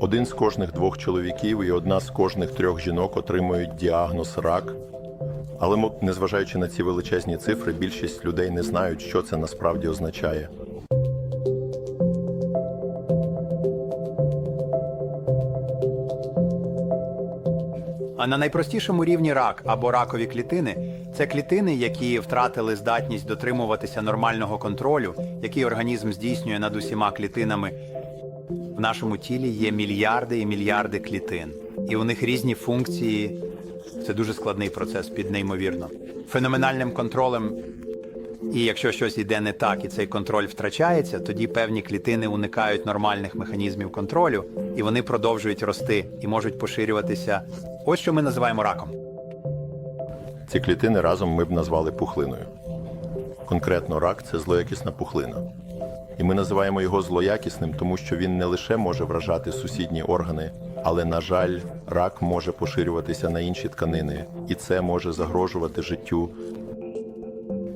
Один з кожних двох чоловіків і одна з кожних трьох жінок отримують діагноз рак. Але незважаючи на ці величезні цифри, більшість людей не знають, що це насправді означає. А на найпростішому рівні рак або ракові клітини це клітини, які втратили здатність дотримуватися нормального контролю, який організм здійснює над усіма клітинами. В нашому тілі є мільярди і мільярди клітин, і у них різні функції. Це дуже складний процес під неймовірно. Феноменальним контролем і якщо щось йде не так, і цей контроль втрачається, тоді певні клітини уникають нормальних механізмів контролю, і вони продовжують рости і можуть поширюватися. Ось що ми називаємо раком. Ці клітини разом ми б назвали пухлиною. Конкретно рак це злоякісна пухлина. І ми називаємо його злоякісним, тому що він не лише може вражати сусідні органи, але, на жаль, рак може поширюватися на інші тканини, і це може загрожувати життю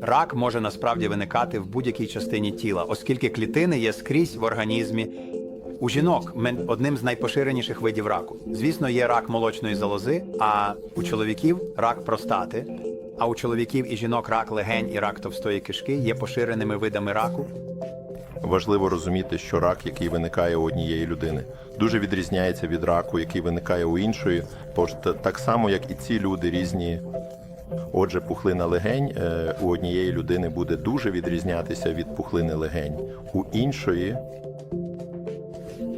Рак може насправді виникати в будь-якій частині тіла, оскільки клітини є скрізь в організмі. У жінок одним з найпоширеніших видів раку. Звісно, є рак молочної залози, а у чоловіків рак простати. А у чоловіків і жінок рак легень і рак товстої кишки є поширеними видами раку. Важливо розуміти, що рак, який виникає у однієї людини, дуже відрізняється від раку, який виникає у іншої, бо так само, як і ці люди різні. Отже, пухлина легень е, у однієї людини буде дуже відрізнятися від пухлини легень, у іншої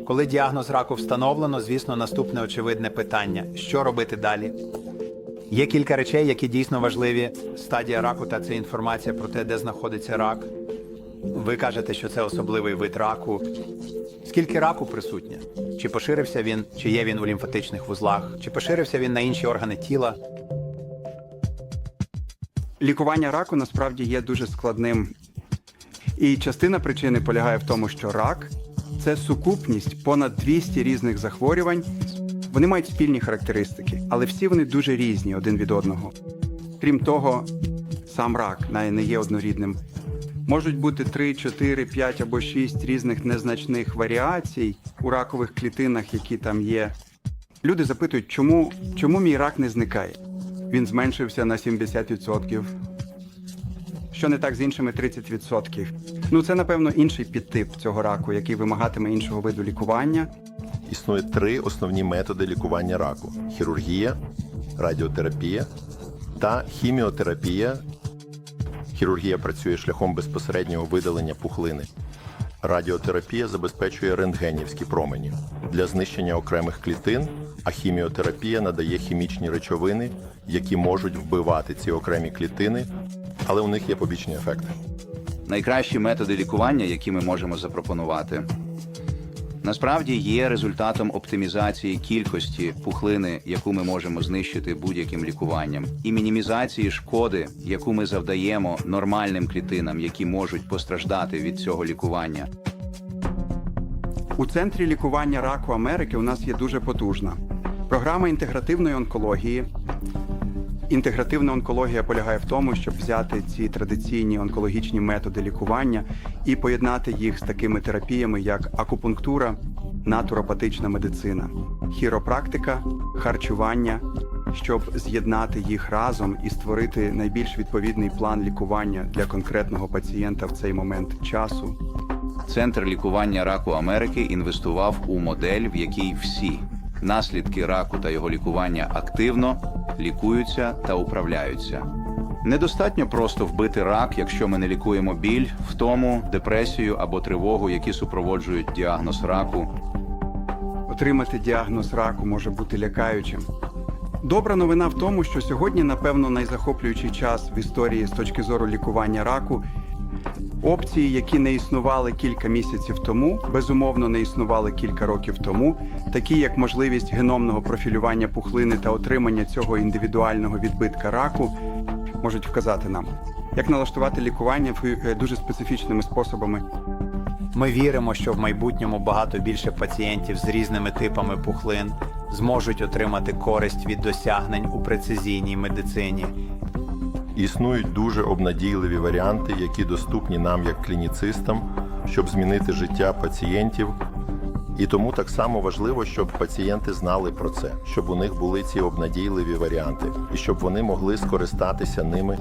Коли діагноз раку встановлено, звісно, наступне очевидне питання: що робити далі? Є кілька речей, які дійсно важливі. Стадія раку та це інформація про те, де знаходиться рак. Ви кажете, що це особливий вид раку. Скільки раку присутнє? Чи поширився він, чи є він у лімфатичних вузлах, чи поширився він на інші органи тіла? Лікування раку насправді є дуже складним. І частина причини полягає в тому, що рак це сукупність понад 200 різних захворювань. Вони мають спільні характеристики, але всі вони дуже різні один від одного. Крім того, сам рак не є однорідним. Можуть бути 3, 4, 5 або 6 різних незначних варіацій у ракових клітинах, які там є. Люди запитують, чому, чому мій рак не зникає? Він зменшився на 70%. Що не так з іншими 30%? Ну це напевно інший підтип цього раку, який вимагатиме іншого виду лікування. існує три основні методи лікування раку: хірургія, радіотерапія та хіміотерапія. Хірургія працює шляхом безпосереднього видалення пухлини. Радіотерапія забезпечує рентгенівські промені для знищення окремих клітин, а хіміотерапія надає хімічні речовини, які можуть вбивати ці окремі клітини, але у них є побічні ефекти. найкращі методи лікування, які ми можемо запропонувати, насправді є результатом оптимізації кількості пухлини, яку ми можемо знищити будь-яким лікуванням, і мінімізації шкоди, яку ми завдаємо нормальним клітинам, які можуть постраждати від цього лікування. У центрі лікування раку Америки у нас є дуже потужна програма інтегративної онкології. Інтегративна онкологія полягає в тому, щоб взяти ці традиційні онкологічні методи лікування і поєднати їх з такими терапіями, як акупунктура, натуропатична медицина, хіропрактика, харчування, щоб з'єднати їх разом і створити найбільш відповідний план лікування для конкретного пацієнта в цей момент часу. Центр лікування раку Америки інвестував у модель, в якій всі наслідки раку та його лікування активно лікуються та управляються. Недостатньо просто вбити рак, якщо ми не лікуємо біль, втому, депресію або тривогу, які супроводжують діагноз раку. Отримати діагноз раку може бути лякаючим. Добра новина в тому, що сьогодні, напевно, найзахоплюючий час в історії з точки зору лікування раку. Опції, які не існували кілька місяців тому, безумовно не існували кілька років тому, такі як можливість геномного профілювання пухлини та отримання цього індивідуального відбитка раку, можуть вказати нам, як налаштувати лікування е, дуже специфічними способами Ми віримо, що в майбутньому багато більше пацієнтів з різними типами пухлин зможуть отримати користь від досягнень у прецизійній медицині. Існують дуже обнадійливі варіанти, які доступні нам як клініцистам, щоб змінити життя пацієнтів. І тому так само важливо, щоб пацієнти знали про це, щоб у них були ці обнадійливі варіанти, і щоб вони могли скористатися ними